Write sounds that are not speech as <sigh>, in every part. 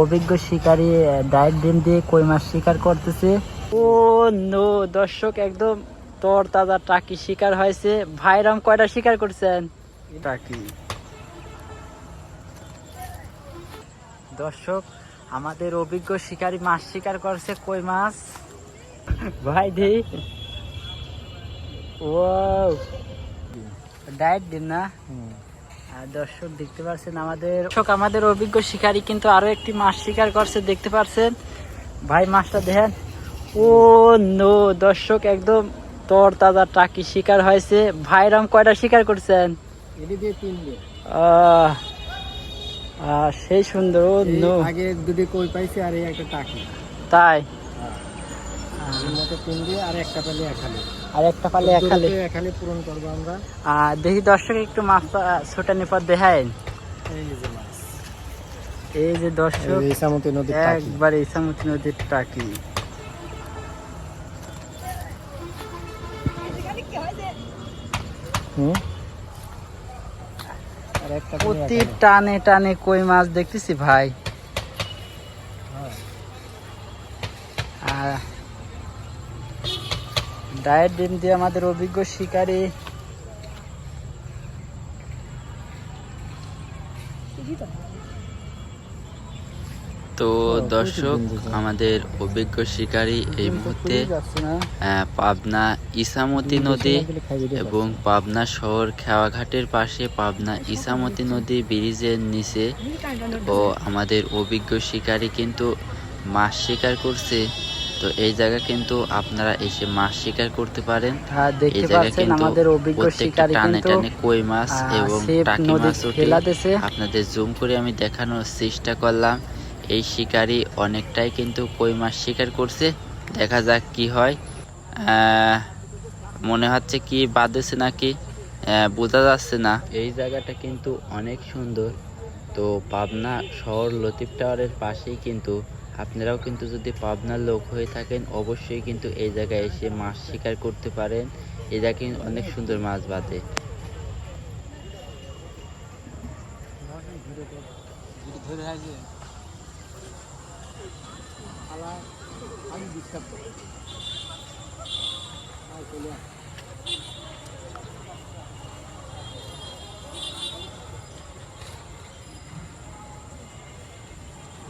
অভিজ্ঞ শিকারী ডায়েট ডিম দিয়ে কই মাছ শিকার করতেছে। ও নো দর্শক একদম তর তাজা টাকি শিকার হয়েছে। ভাইরাম কয়টা শিকার করছেন? টাকি। দর্শক আমাদের অভিজ্ঞ শিকারী মাছ শিকার করছে কই মাছ? ভাই দি। <laughs> ও ডায়েট ডিম না? আর দর্শক দেখতে পাচ্ছেন আমাদের দর্শক আমাদের অভিজ্ঞ শিকারী কিন্তু আরও একটি মাছ শিকার করছে দেখতে পাচ্ছেন ভাই মাছটা দেখেন। ও নো দর্শক একদম তর তাজা টাকি শিকার হয়েছে। ভাইরাম কয়টা শিকার করছেন? সেই সুন্দর ও নো। আগে দুটি কই পাইছি আর এই একটা টাকি। তাই? দিয়ে আর একটা পেলে এখানে। আর একটা পালে একালে এখানে। পূরণ করব আমরা। আহ, দেখি দর্শক একটু মাছটা ছোটানোর পর দেখায় এই যে মাছ। এই যে দর্শক এই নদীর টাকি। একবার ইসামতি নদীর টাকি। হুম? আর একটা পেলে প্রতি টানে টানে কই মাছ দেখতেছি ভাই। আর ডায়েট ডিম দিয়ে আমাদের অভিজ্ঞ শিকারী। তো দর্শক আমাদের অভিজ্ঞ শিকারী এই মুহূর্তে পাবনা ইসামতি নদী এবং পাবনা শহর খেওয়াঘাটের পাশে পাবনা ইসামতি নদী ব্রিজের নিচে। ও আমাদের অভিজ্ঞ শিকারী কিন্তু মাছ শিকার করছে। তো এই জায়গা কিন্তু আপনারা এসে মাছ শিকার করতে পারেন। এই পাচ্ছেন কিন্তু প্রত্যেকটা টানে টানে কই মাছ এবং টাকি মাছ ফেলাতেছে আপনাদের জুম করে আমি দেখানোর চেষ্টা করলাম। এই শিকারি অনেকটাই কিন্তু কই মাছ শিকার করছে। দেখা যাক কি হয়। আহ, মনে হচ্ছে কি বাঁধেছে নাকি? বোঝা যাচ্ছে না। এই জায়গাটা কিন্তু অনেক সুন্দর। তো পাবনা শহর লতিফ টাওয়ারের পাশেই কিন্তু আপনারাও কিন্তু যদি পাবনার লোক হয়ে থাকেন, অবশ্যই কিন্তু এই জায়গায় এসে মাছ শিকার করতে পারেন। জায়গায় কিন্তু অনেক সুন্দর মাছ বাঁধে।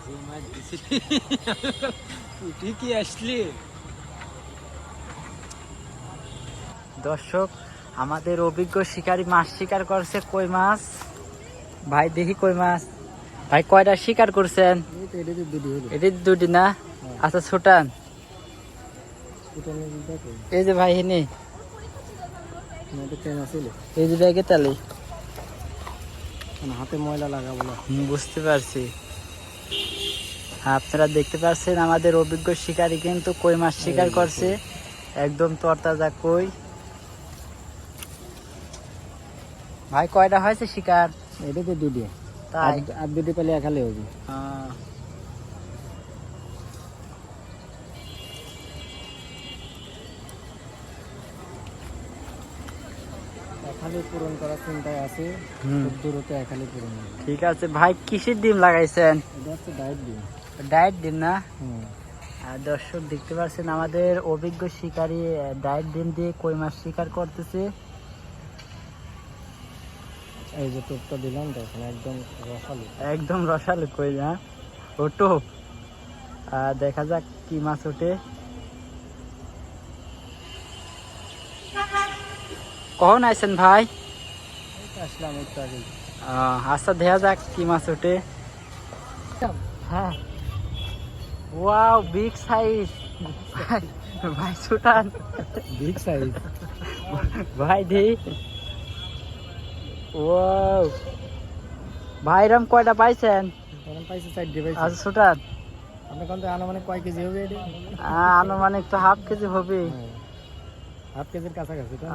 যে মাছ দিছিলি, উঠে কি আসলি। দর্শক আমাদের অভিজ্ঞ শিকারী মাছ শিকার করছে কই মাছ? ভাই দেখি কই মাছ। ভাই কয়টা শিকার করছেন? এই তো এটাতে দুটি এটি দুটি না? আচ্ছা ছোটান। এই যে ভাই হিনি এই যে ব্যাগে তালি। মানে হাতে ময়লা লাগাবো বুঝতে পারছি। আপনারা দেখতে পাচ্ছেন আমাদের অভিজ্ঞ শিকারী কিন্তু কই মাছ শিকার করছে। একদম তরতাজা কই। ভাই কয়টা হয়েছে শিকার? এটাতে দুটি তাই? আর- দুটি পেলে একালে হবে একালে পূরণ করার চিন্তায় আছে। খুব দূরতে একালে পূরণ ঠিক আছে। ভাই কিসের ডিম লাগাইছেন? এটা হচ্ছে ডায়েট ডিম। ডায়েট ডিম না। আর দর্শক দেখতে পাচ্ছেন আমাদের অভিজ্ঞ শিকারী ডায়েট ডিম দিয়ে কই মাছ শিকার করতেছে। এই যে টোপটা দিলাম দেখেন একদম রসালো। একদম রসালো কই হ্যাঁ? ও টোপ। আর দেখা যাক কি মাছ ওঠে। কখন আইছেন ভাই? আসলাম একটু আগে আচ্ছা দেখা যাক কি মাছ ওঠে। হ্যাঁ। ওয়াও বিগ সাইজ ভাই ভাই ছুটান বিগ সাইজ ভাই দে ওয়াও ভাইরাম কয়টা পাইছেন? এখন পাইছি চার ডে পাইছি। আচ্ছা ছুটান আপনার কাছে আনুমানিক কয় কেজি হবে এটা? আনুমানিক তো হাফ কেজি হবে। হ্যাঁ। হাফ কেজির কাছাকাছি তো